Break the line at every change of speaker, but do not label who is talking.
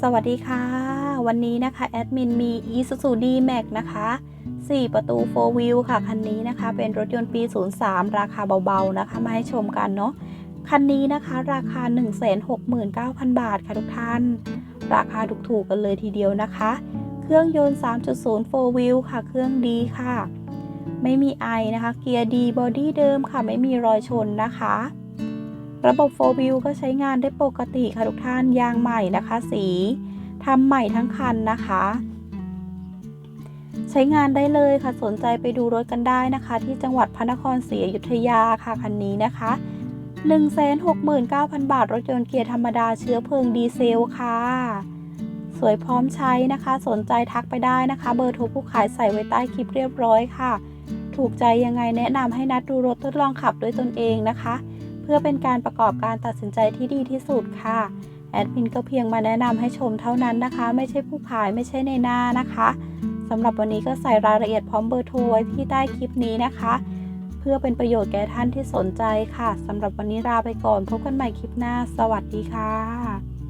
สวัสดีค่ะ วันนี้นะคะแอดมินมี Isuzu D-Max นะคะ 4 ประตู 4 wheel ค่ะ คันนี้นะคะเป็นรถยนต์ปี 03 ราคาเบาๆนะคะ มาให้ชมกันเนาะคันนี้นะคะราคา 169,000 บาทค่ะทุกท่าน ราคาถูกๆกันเลยทีเดียวนะคะ เครื่องยนต์ 3.0 4 wheel ค่ะ เครื่องดีค่ะ ไม่มีไอนะคะ เกียร์ดีบอดี้เดิมค่ะ ไม่มีรอยชนนะคะ ระบบ4 wheel ก็ใช้งานได้ปกติค่ะทุกท่านยางใหม่นะคะ สีทำใหม่ทั้งคันนะคะ ใช้งานได้เลยค่ะสนใจไปดูรถกันได้นะคะ ที่จังหวัดพระนครศรีอยุธยาค่ะคันนี้นะคะ169,000 บาท รถยนต์เกียร์ธรรมดาเชื้อเพลิงดีเซลค่ะ สวยพร้อมใช้นะคะ สนใจทักไปได้นะคะ เบอร์โทรผู้ขายใส่ไว้ใต้คลิปเรียบร้อยค่ะ ถูกใจยังไงแนะนำให้นัดดูรถทดลองขับด้วยตนเองนะคะ พื่อเป็นการประกอบการตัดสินใจที่ดีที่สุดค่ะ แอดมินก็เพียงมาแนะนำให้ชมเท่านั้นนะคะ ไม่ใช่ผู้ขายไม่ใช่ในหน้านะคะสำหรับวันนี้ก็ใส่รายละเอียดพร้อมเบอร์โทรไว้ที่ใต้คลิปนี้นะคะ เพื่อเป็นประโยชน์แก่ท่านที่สนใจค่ะสำหรับวันนี้ลาไปก่อน พบกันใหม่คลิปหน้า สวัสดีค่ะ